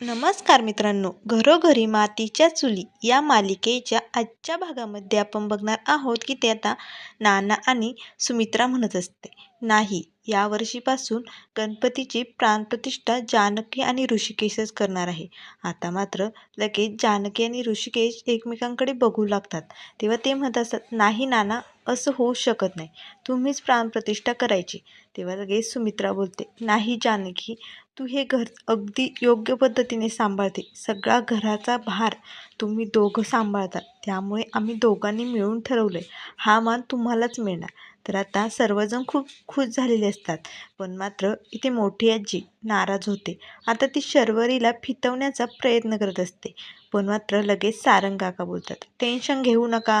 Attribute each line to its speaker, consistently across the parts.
Speaker 1: नमस्कार मित्रांनो घरोघरी मातीच्या चुली या मालिकेच्या आजच्या भागामध्ये आपण बघणार आहोत की ते आता नाना आणि सुमित्रा म्हणत असते. नाही यावर्षीपासून गणपतीची प्राणप्रतिष्ठा जानकी आणि ऋषिकेशच करणार आहे. आता मात्र लगेच जानकी आणि ऋषिकेश एकमेकांकडे बघू लागतात. तेव्हा ते म्हणत असतात नाही नाना असं होऊ शकत नाही. तुम्हीच प्राणप्रतिष्ठा करायची. तेव्हा लगेच सुमित्रा बोलते नाही जानकी तू हे घर अगदी योग्य पद्धतीने सांभाळते. सगळा घराचा भार तुम्ही दोघं सांभाळता. त्यामुळे आम्ही दोघांनी मिळून ठरवलं आहे हा मान तुम्हालाच मिळणार. तर आता सर्वजण खूप खुश झालेले असतात. पण मात्र इथे मोठी आजी नाराज होते. आता ती शर्वरीला फितवण्याचा प्रयत्न करत असते. पण मात्र लगेच सारंग काका बोलतात टेन्शन घेऊ नका.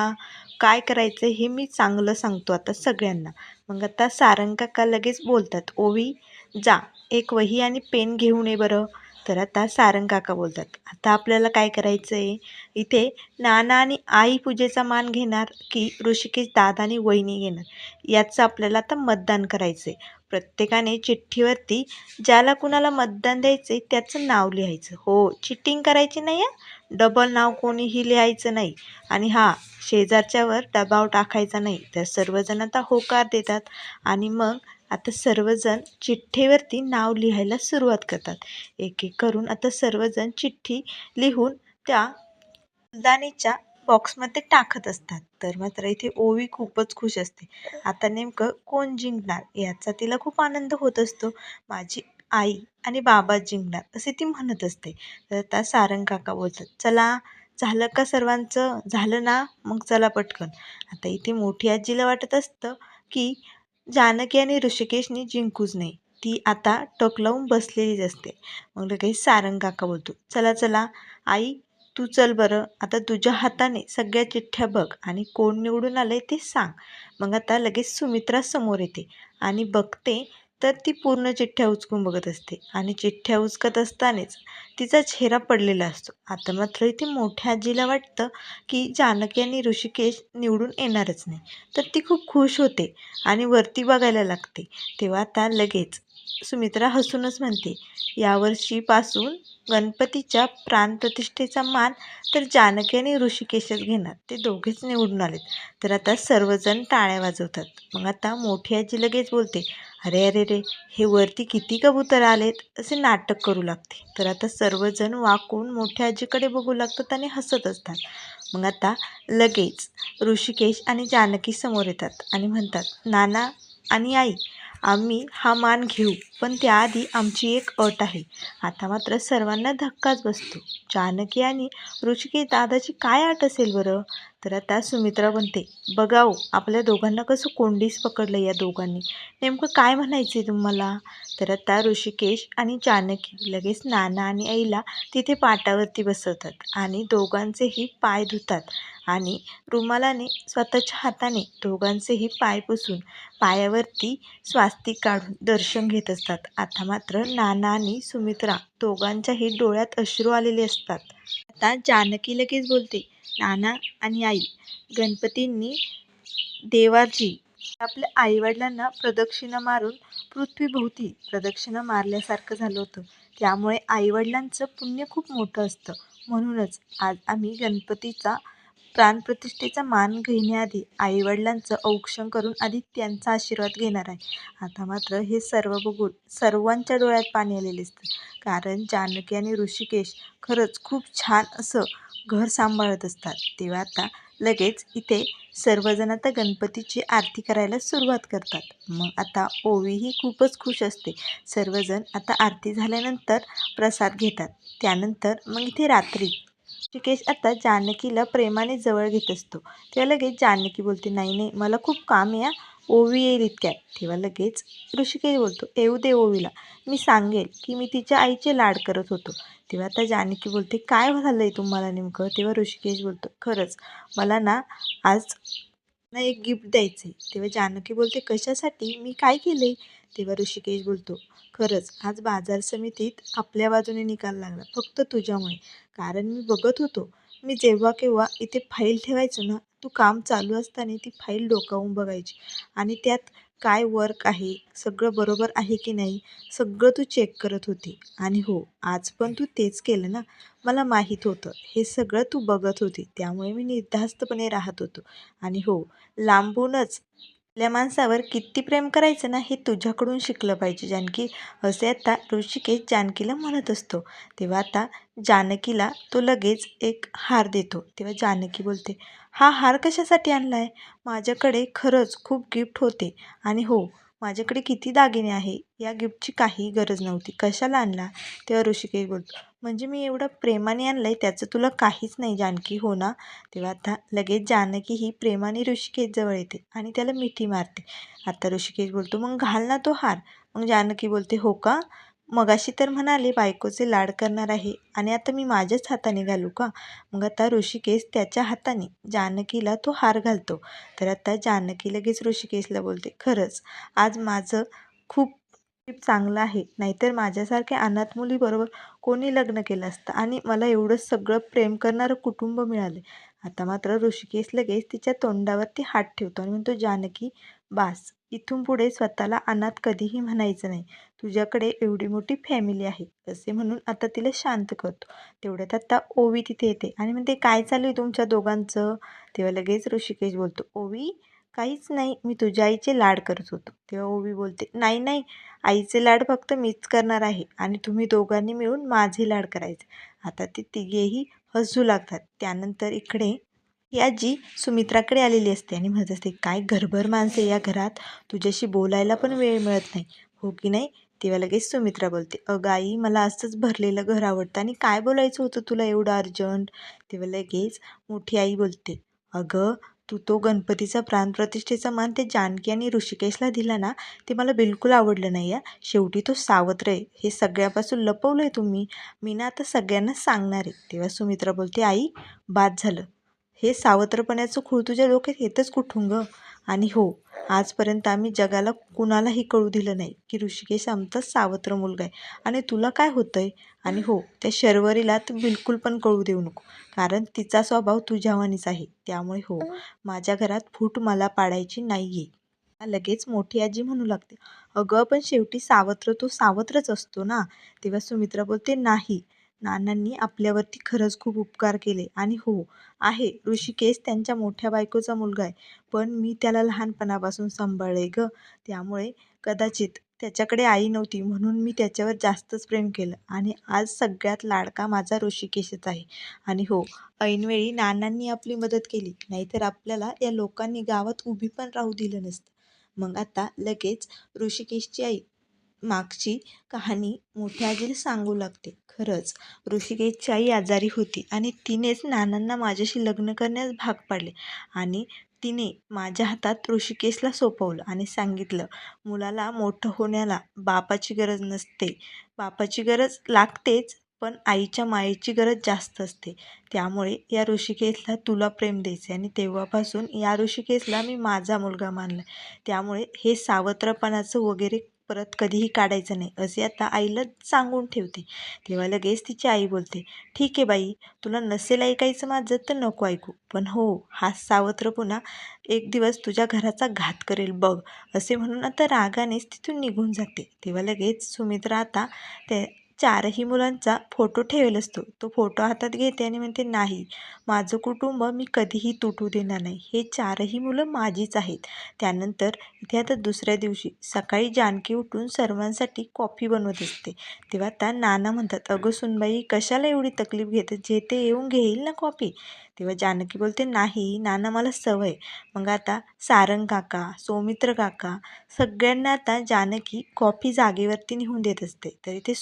Speaker 1: काय करायचं हे मी चांगलं सांगतो आता सगळ्यांना. मग आता सारंग काका लगेच बोलतात ओवी जा. एक वही आणि पेन घेऊन ये बरं. तर आता सारंग काका बोलतात. आता आपल्याला काय करायचं आहे इथे नाना आणि आई पूजेचा मान घेणार की ऋषिकेश दादा आणि वहिनी घेणार? याचं आपल्याला आता मतदान करायचं आहे प्रत्येकाने चिठ्ठीवरती ज्याला कुणाला मतदान द्यायचं आहे त्याचं नाव लिहायचं. हो चिटिंग करायची नाही आहे डबल नाव कोणीही लिहायचं नाही. आणि हा शेजारच्यावर दबाव टाकायचा नाही. तर सर्वजण आता होकार देतात. आणि मग आता सर्वजण चिठ्ठीवरती नाव लिहायला सुरुवात करतात. एक एक करून आता सर्वजण चिठ्ठी लिहून त्या फुलदाणीच्या बॉक्समध्ये टाकत असतात. तर मात्र इथे ओवी खूपच खुश असते. आता नेमकं कोण जिंकणार? याचा तिला खूप आनंद होत असतो. माझी आई आणि बाबा जिंकणार असे ती म्हणत असते. तर आता सारंग काका बोलतात चला झालं का सर्वांचं? झालं ना? मग चला पटकन. आता इथे मोठी आजीला वाटत असतं की जानकी आणि ऋषिकेशनी जिंकूच नाही. ती आता टक लावून बसलेलीच असते. मग लगेच सारंग काका बोलतो चला चला आई तू चल बरं. आता तुझ्या हाताने सगळ्या चिठ्ठ्या बघ आणि कोण निवडून आले ते सांग. मग आता लगेच सुमित्रा समोर येते आणि बघते तर ती पूर्ण चिठ्ठ्या उचकून बघत असते. आणि चिठ्ठ्या उचकत असतानाच तिचा चेहरा पडलेला असतो. आता मात्र ती मोठ्या आजीला वाटतं की जानकी आणि ऋषिकेश निवडून येणारच नाही. तर ती खूप खुश होते आणि वरती बघायला लागते. तेव्हा आता लगेच सुमित्रा हसूनच म्हणते यावर्षीपासून गणपतीच्या प्राणप्रतिष्ठेचा मान तर जानकी आणि ऋषिकेशच घेणार. ते दोघेच निवडून आलेत. तर आता सर्वजण टाळ्या वाजवतात. मग आता मोठी आजी लगेच बोलते अरे अरे रे हे वरती किती कबूतर आलेत? असे नाटक करू लागते. तर आता सर्वजण वाकून मोठ्या आजीकडे बघू लागतात आणि हसत असतात. मग आता लगेच ऋषिकेश आणि जानकी समोर येतात आणि म्हणतात नाना आणि आई आम्ही हा मान घेऊ पण त्याआधी आमची एक अट आहे. आता मात्र सर्वांना धक्काच बसतो. जानकी आणि ऋषिकेश दादाची काय अट असेल बरं? तर आता सुमित्रा म्हणते बघाओ हो, आपल्या दोघांना कसं कोंडीस पकडलं या दोघांनी. नेमकं काय म्हणायचं आहे तुम्हाला? तर आता ऋषिकेश आणि जानकी लगेच नाना आणि आईला तिथे पाटावरती बसवतात आणि दोघांचेही पाय धुतात आणि रुमालाने स्वतःच्या हाताने दोघांचेही पाय पुसून पायावरती स्वास्तिक काढून दर्शन घेत असतात. आता मात्र नाना आणि सुमित्रा दोघांच्याही डोळ्यात अश्रू आलेले असतात. आता जानकी लगेच बोलते नाना आणि आई गणपतींनी देवाजी आपल्या आईवडिलांना प्रदक्षिणा मारून पृथ्वीभोवती प्रदक्षिणा मारल्यासारखं झालं होतं. त्यामुळे आईवडिलांचं पुण्य खूप मोठं असतं. म्हणूनच आज आम्ही गणपतीचा प्राणप्रतिष्ठेचा मान घेण्याआधी आईवडिलांचं औक्षण करून आधी त्यांचा आशीर्वाद घेणार आहे. आता मात्र हे सर्व बघून सर्वांच्या डोळ्यात पाणी आलेले असतं कारण जानकी आणि ऋषिकेश खरंच खूप छान असं घर सांभाळत असतात. तेव्हा आता लगेच इथे सर्वजण आता गणपतीची आरती करायला सुरुवात करतात. मग आता ओवीही खूपच खुश असते. सर्वजण आता आरती झाल्यानंतर प्रसाद घेतात. त्यानंतर मग इथे रात्री. ऋषिकेश आता जानकीला प्रेमाने जवळ घेत असतो. तेव्हा लगेच जानकी बोलते नाही नाही मला खूप काम आहे ओवी येईल इतक्यात तेव्हा लगेच ऋषिकेश बोलतो येऊ दे ओवीला. मी सांगेल की मी तिच्या आईचे लाड करत होतो. तेव्हा आता जानकी बोलते काय झालं आहे तुम्हाला नेमकं? तेव्हा ऋषिकेश बोलतो खरंच मला ना आज ना एक गिफ्ट द्यायचं आहे तेव्हा जानकी बोलते कशासाठी? मी काय केलं आहे तेव्हा ऋषिकेश बोलतो खरंच आज बाजार समितीत आपल्या बाजूने निकाल लागला फक्त तुझ्यामुळे. कारण मी बघत होतो मी जेव्हा केव्हा इथे फाईल ठेवायचो ना तू काम चालू असताना ती फाईल डोकावून बघायची. आणि त्यात काय वर्क आहे सगळं बरोबर आहे की नाही सगळं तू चेक करत होती. आणि हो आज पण तू तेच केलं ना? मला माहीत होतं. हे सगळं तू बघत होती. त्यामुळे मी निर्धास्तपणे राहत होतो. आणि हो लांबूनच आपल्या माणसावर किती प्रेम करायचं ना हे तुझ्याकडून शिकलं पाहिजे. जानकी असे आता ऋषिकेश जानकीला म्हणत असतो. तेव्हा आता जानकीला तो लगेच एक हार देतो. तेव्हा जानकी बोलते हा हार कशासाठी आणला आहे माझ्याकडे खरंच खूप गिफ्ट होते. आणि हो माझ्याकडे किती दागिने आहे? या गिफ्टची काही गरज नव्हती. कशाला आणला? तेव्हा ऋषिकेश बोलतो म्हणजे मी एवढं प्रेमाने आणलं आहे त्याचं तुला काहीच नाही जानकी हो ना? तेव्हा आता लगेच जानकी ही प्रेमाने ऋषिकेश जवळ येते आणि त्याला मिठी मारते. आता ऋषिकेश बोलतो मग घाल ना तो हार. मग जानकी बोलते हो का? मगाशी तर म्हणाले बायकोचे लाड करणार आहे आणि आता मी माझ्याच हाताने घालू का? मग आता ऋषिकेश त्याच्या हाताने. जानकीला तो हार घालतो. तर आता जानकी लगेच ऋषिकेशला बोलते खरंच आज माझं खूप चांगलं आहे. नाहीतर माझ्यासारख्या अनाथ मुलीबरोबर कोणी लग्न केलं असतं आणि मला एवढं सगळं प्रेम करणारं कुटुंब मिळाले आता मात्र ऋषिकेश लगेच तिच्या तोंडावरती हात ठेवतो आणि म्हणतो जानकी बास इथून पुढे स्वतःला अनाथ कधीही म्हणायचं नाही. तुझ्याकडे एवढी मोठी फॅमिली आहे. असे म्हणून आता तिला शांत करतो. तेवढ्यात आता ओवी तिथे येते. आणि म्हणते काय चालू आहे तुमच्या दोघांचं? तेव्हा लगेच ऋषिकेश बोलतो ओवी काहीच नाही. मी तुझ्या आईचे लाड करत होतो. तेव्हा ओवी बोलते नाही नाही. आईचे लाड फक्त मीच करणार आहे. आणि तुम्ही दोघांनी मिळून माझे लाड करायचे. आता ते तिघेही हसू लागतात. त्यानंतर इकडे ही आजी सुमित्राकडे आलेली असते आणि म्हणत असते काय घरभर माणसे या घरात? तुझ्याशी बोलायला पण वेळ मिळत नाही. हो की नाही? तेव्हा लगेच सुमित्रा बोलते अगं आई मला असंच भरलेलं घर आवडतं आणि काय बोलायचं होतं तुला एवढं अर्जंट? तेव्हा लगेच मोठी आई बोलते अगं तू तो गणपतीचा प्राणप्रतिष्ठेचा मान ते जानकी आणि ऋषिकेशला दिला ना ते मला बिलकुल आवडलं नाही आहे शेवटी तो सावत्र आहे. हे सगळ्यापासून लपवलं आहे तुम्ही. मी ना आता सगळ्यांना सांगणार आहे. तेव्हा सुमित्रा बोलते आई बाद झालं. हे सावत्रपणाचं खूळ तुझ्या डोक्यात येतच कुठून गं? आणि हो आजपर्यंत आम्ही जगाला कुणालाही कळू दिलं नाही की ऋषिकेश आमचा सावत्र मुलगा आहे. आणि तुला काय होतं आहे आणि हो त्या शर्वरीला तू बिलकुल पण कळू देऊ नको. कारण तिचा स्वभाव तुझ्यावानीच आहे. त्यामुळे हो माझ्या घरात फूट मला पाडायची नाही आहे लगेच मोठी आजी म्हणू लागते अगं पण शेवटी सावत्र तो सावत्रच असतो ना? तेव्हा सुमित्रा बोलते नाही नानांनी आपल्यावरती खरंच खूप उपकार केले. आणि हो आहे ऋषिकेश त्यांच्या मोठ्या बायकोचा मुलगा आहे. पण मी त्याला लहानपणापासून सांभाळले ग. त्यामुळे कदाचित त्याच्याकडे आई नव्हती म्हणून मी त्याच्यावर जास्तच प्रेम केलं. आणि आज सगळ्यात लाडका माझा ऋषिकेशच आहे. आणि हो ऐनवेळी नानांनी आपली मदत केली. नाहीतर आपल्याला या लोकांनी गावात उभी पण राहू दिलं नसतं. मग आता लगेच ऋषिकेशची आई मागची कहाणी मोठ्या आजीला सांगू लागते. खरंच ऋषिकेशची आई आजारी होती आणि तिनेच नानांना माझ्याशी लग्न करण्यास भाग पाडले आणि तिने माझ्या हातात ऋषिकेशला सोपवलं आणि सांगितलं मुलाला मोठं होण्याला बापाची गरज नसते. बापाची गरज लागतेच पण आईच्या मायेची गरज जास्त असते. त्यामुळे या ऋषिकेशला तुला प्रेम द्यायचे आणि तेव्हापासून या ऋषिकेशला मी माझा मुलगा मानला त्यामुळे हे सावत्रपणाचं वगैरे परत कधीही काढायचं नाही. असे आता आईला सांगून ठेवते. तेव्हा लगेच तिची आई बोलते ठीक आहे बाई तुला नसेल ऐकायचं माझं तर नको ऐकू. पण हो हा सावत्र पुन्हा एक दिवस तुझ्या घराचा घात करेल बघ. असे म्हणून आता रागानेच तिथून निघून जाते. तेव्हा लगेच सुमित्रा आता ते चारही मुलांचा फोटो ठेवेल असतो. तो फोटो हातात घेते आणि म्हणते नाही माझं कुटुंब मी कधीही तुटू देणार नाही. हे चारही मुलं माझीच आहेत त्यानंतर इथे आता दुसऱ्या दिवशी सकाळी जानकी उठून सर्वांसाठी कॉफी बनवत असते. तेव्हा त्या नाना म्हणतात अगं सुनबाई कशाला एवढी तकलीफ घेते? जे ते येऊन घेईल ना कॉफी तेव्हा जानकी बोलते नाही नाना मला सवय. मग आता सारंग काका सौमित्र काका सगळ्यांना आता जानकी कॉफी जागेवरती नेऊन देत असते. तरी ते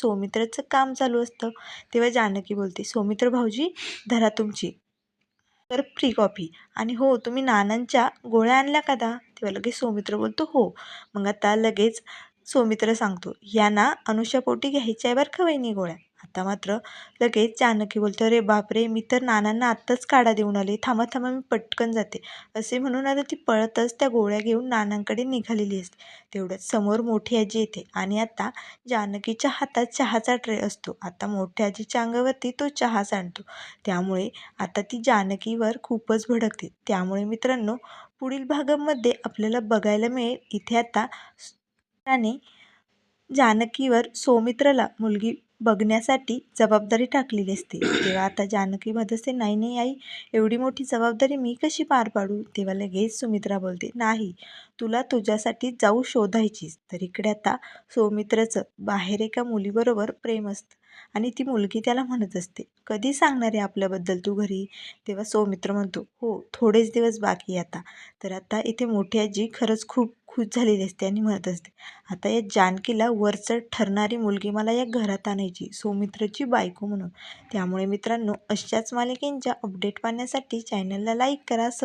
Speaker 1: सौमित्रचं काम चालू असतं. तेव्हा जानकी बोलते सौमित्र भाऊजी धरा तुमची. तर फ्री कॉफी आणि हो तुम्ही नानांच्या गोळ्या आणल्या का दा? तेव्हा लगेच सौमित्र बोलतो हो. मग आता लगेच सौमित्र सांगतो यांना अनुषा अनुषापोटी घ्यायच्या आहे बरं का वहिनी गोळ्या? आता मात्र लगेच जानकी बोलते अरे बापरे मी तर नानांना आत्ताच काढा देऊन आले. थांबा थांबा मी पटकन जाते. असे म्हणून आता ती पळतच त्या गोळ्या घेऊन नानांकडे निघालेली असते. तेवढ्यात समोर मोठी आजी येते आणि आता जानकीच्या हातात चहाचा ट्रे असतो. आता मोठ्या आजीच्या अंगावरती तो चहा सांडतो त्यामुळे आता ती जानकीवर खूपच भडकते. त्यामुळे मित्रांनो पुढील भागामध्ये आपल्याला बघायला मिळेल. इथे आता त्याने जानकीवर सौमित्राला मुलगी बघण्यासाठी जबाबदारी टाकलेली असते. तेव्हा आता जानकी मदसे असते नाही नाही आई एवढी मोठी जबाबदारी मी कशी पार पाडू? तेव्हा लगेच सुमित्रा बोलते नाही तुला तुझ्यासाठी जाऊ शोधायचीच. तर इकडे आता सौमित्राचं बाहेर एका मुलीबरोबर प्रेम असतं आणि ती मुलगी त्याला म्हणत असते कधी सांगणार आहे आपल्याबद्दल तू घरी? तेव्हा सौमित्र म्हणतो हो थोडेच दिवस बाकी आता. तर आता इथे मोठी आजी खरंच खूप खुश झालेली असते आणि म्हणत असते आता या जानकीला वरचढ ठरणारी मुलगी मला या घरात आणायची सौमित्रची बायको म्हणून. त्यामुळे मित्रांनो अशाच मालिकेंच्या अपडेट पाहण्यासाठी चॅनलला लाईक करा सब